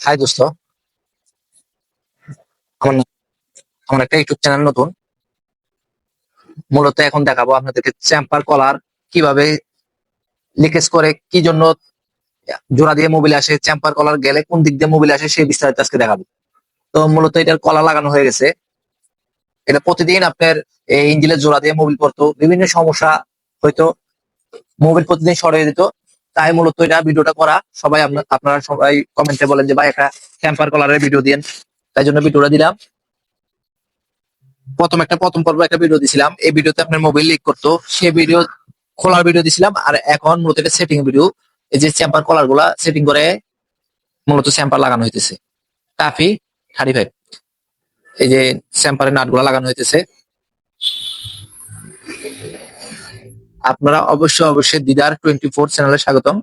High দোস্ত। আমার একটা ইউটিউব চ্যানেল নতুন। মূলত এখন দেখাবো আপনাদেরকে চ্যাম্পার কলার কীভাবে লিকেজ করে, কি জন্য জোড়া দিয়ে মোবিল আসে চ্যাম্পার কলার গেলে কোন দিক দিয়ে মোবিল আসে সেই বিস্তারিত আজকে দেখাবো। তো মূলত এটার কলা লাগানো হয়ে গেছে। এটা প্রতিদিন আপনার এই ইঞ্জিনের জোড়া দিয়ে মোবিল পড়তো বিভিন্ন সমস্যা হয়তো মোবিল প্রতিদিন সরে যেত তাই মূলত এটা ভিডিওটা করা। সবাই আপনা- আপনারা সবাই কমেন্টে বলেন যে, ভাই, একটা চ্যাম্পার কলারের ভিডিও দিন তাই জন্য ভিডিওটা দিলাম। প্রথম একটা, প্রথম পর্ব একটা ভিডিও দিছিলাম। এই ভিডিওতে আপনার মোবাইল লিক করতো। সেই ভিডিও খোলার ভিডিও দিছিলাম। আর এখন মূলত এটা সেটিং ভিডিও এই যে চ্যাম্পার কলারগুলা সেটিং করে মূলত চ্যাম্পার লাগানো হইতেছে। টাফি থার্টি ফাইভ এই যে চ্যাম্পারের নাটগুলা লাগানো হইতেছে। আপনারা অবশ্যই অবশ্যই দিদার টোয়েন্টি ফোর চ্যানেলে স্বাগতম।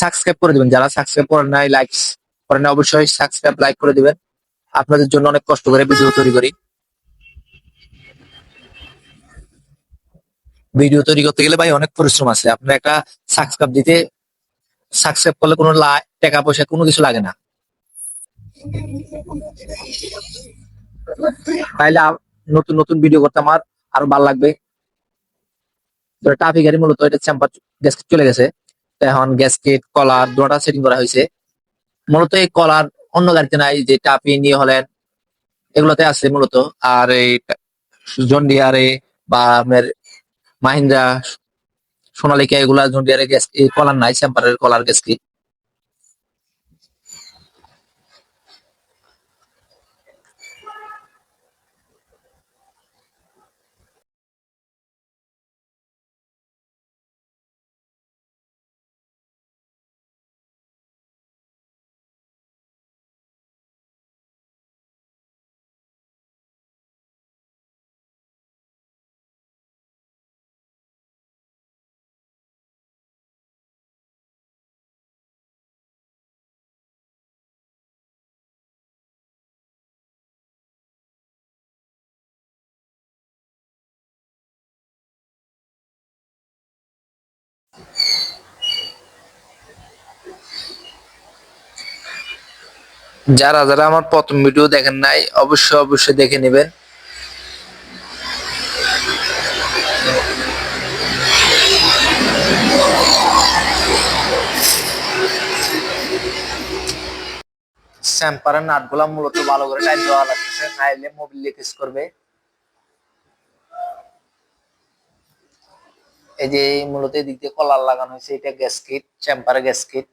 সাবস্ক্রাইব করে দিবেন। যারা সাবস্ক্রাইব করেন নাই লাইক করেন অবশ্যই সাবস্ক্রাইব লাইক করে দিবেন। আপনাদের জন্য অনেক কষ্ট করে ভিডিও তৈরি করি। ভিডিও তৈরি করতে গেলে ভাই অনেক পরিশ্রম আছে। আপনার একটা সাবস্ক্রাইব দিতে সাবস্ক্রাইব করলে কোনো টাকা পয়সা কোনো কিছু লাগে না। তাইলে নতুন নতুন ভিডিও করতে আমার আরও ভালো লাগবে। টাফি গাড়ি মূলত এটা চ্যাম্পার গ্যাসকেট চলে গেছে। তো এখন গ্যাসকেট, কলার দুটা সেটিং করা হয়েছে। মূলত এই কলার অন্য গাড়িতে নাই, যে টাফি নিয়ে হলেন এগুলোতে আছে মূলত। আর এই জন্ডিয়ারে বা আপনার মাহিন্দ্রা, সোনালিকা এগুলা জন্ডিয়ারে গ্যাস কলার নাই, চ্যাম্পারের কলার গ্যাসকেট। যারা যারা আমার প্রথম ভিডিও দেখেন নাই, অবশ্যই অবশ্যই দেখে নেবেন। স্যাম্পারের নাটগুলা মূলত ভালো করে টাইট দেওয়া লাগতেছে, নাইলে মোবিল লিকেজ করবে। এই যে মূলত এদিক দিয়ে কলার লাগানো হয়েছে, এটা গ্যাসকিট চ্যাম্পারে গ্যাসকিট